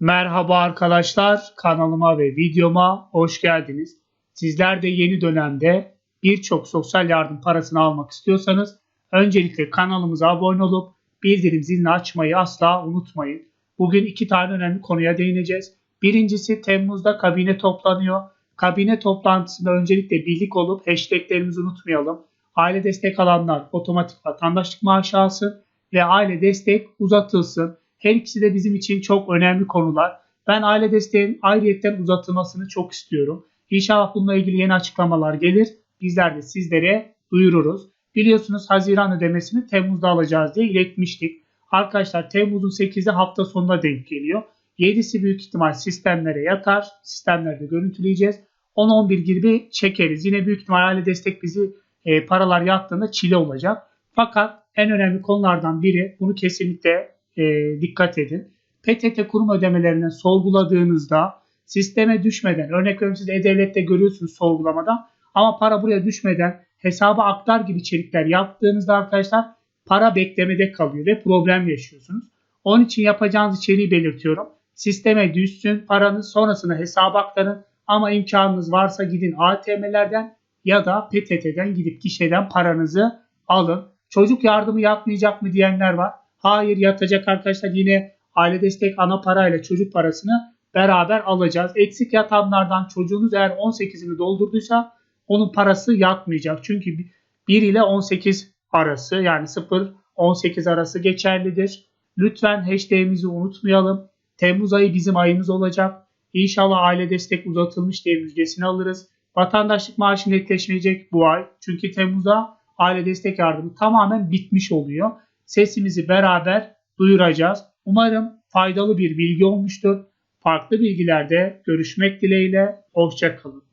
Merhaba arkadaşlar, kanalıma ve videoma hoş geldiniz. Sizler de yeni dönemde birçok sosyal yardım parasını almak istiyorsanız öncelikle kanalımıza abone olup bildirim zilini açmayı asla unutmayın. Bugün iki tane önemli konuya değineceğiz. Birincisi Temmuz'da kabine toplanıyor. Kabine toplantısında öncelikle birlik olup hashtaglerimizi unutmayalım. Aile destek alanlar otomatik vatandaşlık maaşı alsın ve aile destek uzatılsın. Her ikisi de bizim için çok önemli konular. Ben aile desteğin ayrıyetten uzatılmasını çok istiyorum. İnşallah bununla ilgili yeni açıklamalar gelir. Bizler de sizlere duyururuz. Biliyorsunuz Haziran ödemesini Temmuz'da alacağız diye iletmiştik. Arkadaşlar Temmuz'un 8'i hafta sonuna denk geliyor. 7'si büyük ihtimal sistemlere yatar. Sistemlerde görüntüleyeceğiz. 10-11 gibi çekeriz. Yine büyük ihtimal aile destek bizi e, paralar yattığında çile olacak. Fakat en önemli konulardan biri bunu kesinlikle e, dikkat edin. PTT kurum ödemelerinden sorguladığınızda sisteme düşmeden örnek veriyorum siz E-Devlet'te görüyorsunuz sorgulamadan ama para buraya düşmeden hesaba aktar gibi içerikler yaptığınızda arkadaşlar para beklemede kalıyor ve problem yaşıyorsunuz. Onun için yapacağınız içeriği belirtiyorum. Sisteme düşsün paranız sonrasında hesaba aktarın ama imkanınız varsa gidin ATM'lerden ya da PTT'den gidip kişiden paranızı alın. Çocuk yardımı yapmayacak mı diyenler var. Hayır yatacak arkadaşlar yine aile destek ana parayla çocuk parasını beraber alacağız. Eksik yatanlardan çocuğunuz eğer 18'ini doldurduysa onun parası yatmayacak. Çünkü 1 ile 18 arası yani 0-18 arası geçerlidir. Lütfen hashtag'imizi unutmayalım. Temmuz ayı bizim ayımız olacak. İnşallah aile destek uzatılmış diye müjdesini alırız. Vatandaşlık maaşı netleşmeyecek bu ay. Çünkü Temmuz'da aile destek yardımı tamamen bitmiş oluyor. Sesimizi beraber duyuracağız. Umarım faydalı bir bilgi olmuştur. Farklı bilgilerde görüşmek dileğiyle. Hoşçakalın.